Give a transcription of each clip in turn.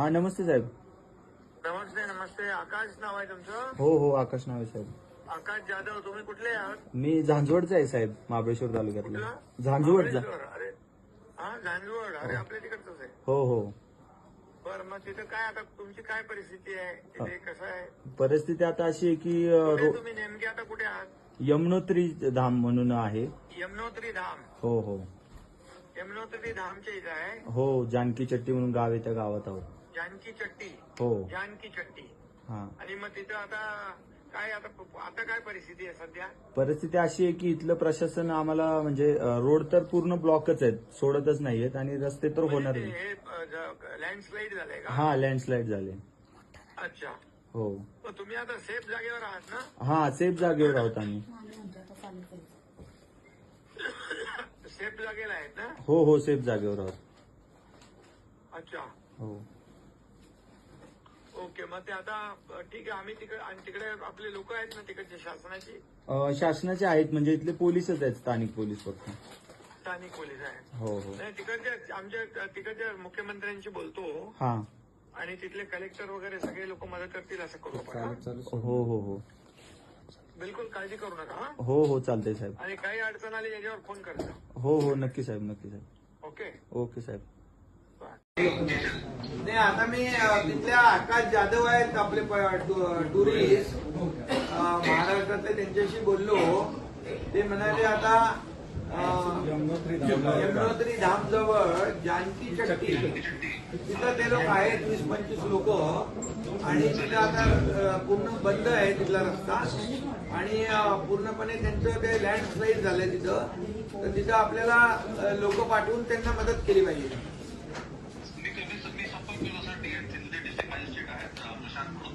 हा नमस्ते साहेब. नमस्ते नमस्ते. आकाश नाव आहे तुमचं? हो हो आकाश नाव आहे साहेब. आकाश जाधव तुम्ही कुठले आहात? मी झांजवडचा आहे साहेब महाबळेश्वर तालुक्यातला. कुठलं? महाबळेश्वर. अरे. हा झांजवड अरे आपल्या तिकडचंच आहे. हो हो. बरं मग तिथं काय आता तुमची काय परिस्थिती आहे? तिथे कसं आहे? परिस्थिती आता अशी आहे की अ, कुठे रो- तुम्ही नेमके आता कुठे आहात? यमुनोत्री धाम म्हणून आहे. यमुनोत्री धाम. हो हो. यमुनोत्री धामच्या इथं आहे? हो जानकी चट्टी म्हणून गाव आहे त्या गावात आहोत. जानकी चट्टी हो. जानकी चट्टी. हा. आणि मग तिथं आता काय आता आता काय परिस्थिती आहे सध्या? परिस्थिती अशी आहे की इथलं प्रशासन आम्हाला म्हणजे रोड तर पूर्ण ब्लॉकच आहेत सोडतच नाहीयेत आणि रस्ते तर होणार म्हणजे नाही हे लँडस्लाईड झालंय का? हा लँडस्लाईड झाले. अच्छा. हो. मग तुम्ही आता सेफ जागेवर आहात ना? हा सेफ जागेवर आहोत आम्ही. सेफ जागेला आहेत ना? हो हो सेफ जागेवर आहोत. अच्छा. हो. मग ते आता ठीक आहे आम्ही तिकडे आणि तिकडे आपले लोक आहेत ना तिकडचे शासनाची? अ, शासनाचे आहेत म्हणजे इथले पोलीसच आहेत स्थानिक पोलीस फक्त. स्थानिक पोलीस आहेत. हो हो. नाही तिकडच्या आमच्या तिकडच्या मुख्यमंत्र्यांशी बोलतो. हा. आणि तिथले कलेक्टर वगैरे सगळे लोक मदत करतील असं करू आपण. हा? हो हो हो. बिलकुल काळजी करू नका हा. हो हो चालतंय साहेब. आणि काही अडचण आली याच्यावर फोन करता. हो हो नक्की साहेब नक्की साहेब. ओके. ओके साहेब. नाही आता मी तिथल्या आकाश जाधव आहेत आपले टुरिस्ट. महाराष्ट्रातले त्यांच्याशी बोललो. ते म्हणाले आता अ, यमुनोत्री धाम जवळ जानकी चट्टी तिथं ते लोक आहेत वीस पंचवीस लोक. आणि तिथं आता पूर्ण बंद आहे तिथला रस्ता. आणि पूर्णपणे त्यांचं ते लँडस्लाईड झालंय तिथं. तर तिथं आपल्याला लोक पाठवून त्यांना मदत केली पाहिजे मी कधी मी संपर्क केला सर डी तिथले डिस्ट्रिक्ट मॅजिस्ट्रेट आहेत अं, प्रशांत म्हणून त्यांच्याशी मी बोलतो आणि मग ते लाईन तिथे काढून काढतो बाहेर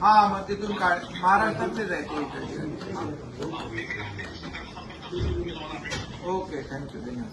हा मग तिथून काढ महाराष्ट्रातलेच आहे ते इकडचे. मी मी संपर्क करतो मी तुम्हाला अपडेट ओके थँक्यू धन्यवाद